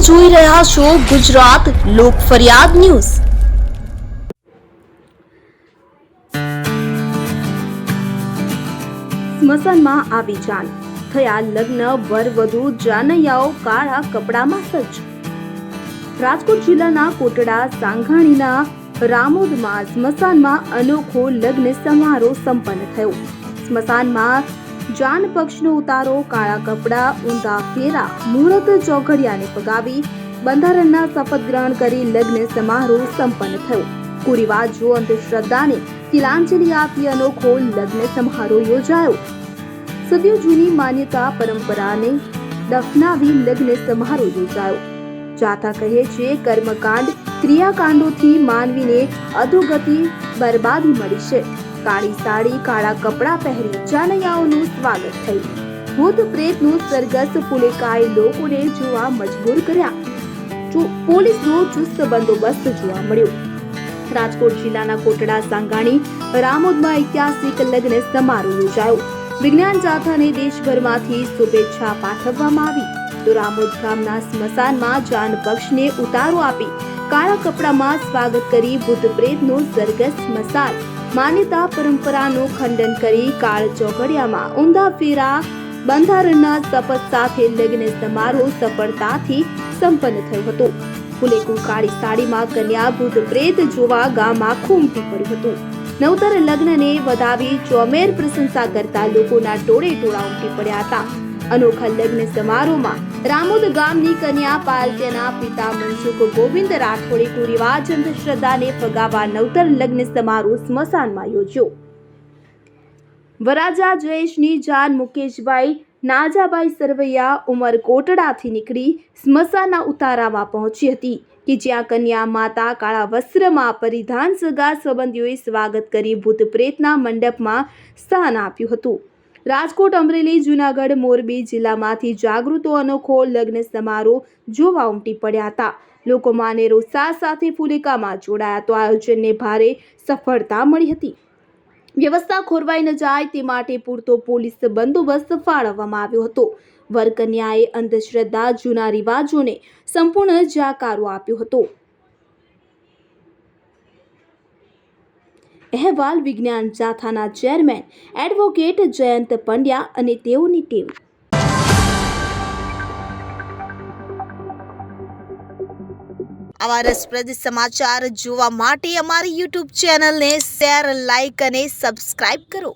જોઈ રહ્યા છો ગુજરાત લોક ફરિયાદ ન્યૂઝ. સ્મશાનમાં આવી જાન. થયા લગ્ન વર વધુ જાનૈયાઓ કાળા કપડામાં સજ્જ. રાજકોટ જિલ્લાના કોટડા, સાંઘાણીના રામોદમાં સ્મશાનમાં અનોખો લગ્ન સમારોહ સંપન્ન થયો. સ્મશાનમાં જાન પક્ષનો ઉતારો, કાળા કપડા, ઊંધા ફેરા, મુહૂર્ત ચોઘડિયાને પગાવી બંધારણના શપથ ગ્રહણ કરી લગ્ન સમારોહ સંપન્ન થયો. કુરિવાજો અંધશ્રદ્ધાને તિલાંજલિ આપી અનોખો લગ્ન સમારોહ યોજાયો. સદીઓ જૂની માન્યતા પરંપરાને દફનાવી લગ્ન સમારોહ યોજાયો. જાથા કહે છે, કર્મકાંડ ક્રિયાકાંડોથી માનવીને અધોગતિ બરબાદી મળી છે. કાળી સાડી, કાળા કપડાં પહેરી જાનૈયાઓનું સ્વાગત થયું. ભૂત પ્રેતનું સરઘસ ફુલેકાએ લોકોને જોવા મજબૂર કર્યા. પોલીસનો ચુસ્ત બંદોબસ્ત જોવા મળ્યો. રાજકોટ જિલ્લાના કોટડા સાંગાણી રામોદમાં ઐતિહાસિક લગ્ન સમારોહ યોજાયો. વિજ્ઞાન જાથાને દેશભરમાંથી શુભેચ્છા પાઠવવામાં આવી. તો રામોદ ગામના સ્મશાનમાં જાન પક્ષને ઉતારો આપી. કાળા કપડામાં સ્વાગત કરી ભૂત પ્રેતનો સરઘસ સ્મશાન માન્યતા પરંપરાનું ખંડન કરી કાળ ચોઘડિયામાં ઊંધા ફેરા બંધારણના શપથ સાથે લગ્ન સમારોહ સફળતાથી સંપન્ન થયો હતો. ફુલેકુ કાળી સાડીમાં કન્યા ભૂત પ્રેત જોવા ગામ આખું ઉમટી પડ્યું હતું. નવતર લગ્નને વધાવી ચોમેર પ્રશંસા કરતા લોકોના ટોળે ટોળા ઉમટી પડ્યા હતા. અનોખા લગ્ન સમારોહમાં રામોદ ગામની કન્યા પાલજના પિતા મનસુખ ગોવિંદ રાઠોડે કુરિવાજ અંધશ્રદ્ધાને ફગાવા નવતર લગ્ન સમારોહ સ્મશાનમાં યોજ્યો. વરાજા જયેશની જાન મુકેશભાઈ, નાજાભાઈ સરવૈયા ઉમર કોટડાથી નીકળી સ્મશાનના ઉતારામાં પહોંચી હતી કે જ્યાં કન્યા માતા કાળા વસ્ત્રમાં પરિધાન સગા સંબંધીઓએ સ્વાગત કરી ભૂત પ્રેતના મંડપમાં સ્થાન આપ્યું હતું. રાજકોટ અમરેલી, જુનાગઢ, મોરબી જિલ્લામાંથી જાગૃતો અનોખો લગ્ન સમારોહ જોવા ઉમટી પડ્યા હતા. લોકોમાં અનેરો સાથ સાથે ફુલેકામાં જોડાયા તો આયોજનને ભારે સફળતા મળી હતી. વ્યવસ્થા ખોરવાઈ ન જાય તે માટે પૂરતો પોલીસ બંદોબસ્ત ફાળવવામાં આવ્યો હતો. વરકન્યાએ અંધશ્રદ્ધા, જૂના રિવાજોને સંપૂર્ણ જાકારો આપ્યો હતો. અહેવાલ વિજ્ઞાન જાથાના ચેરમેન એડવોકેટ જયંત પંડ્યા અને તેઓની ટીમ. આવા રસપ્રદ સમાચાર જોવા માટે અમારી યુટ્યુબ ચેનલને શેર લાઇક અને સબસ્ક્રાઇબ કરો.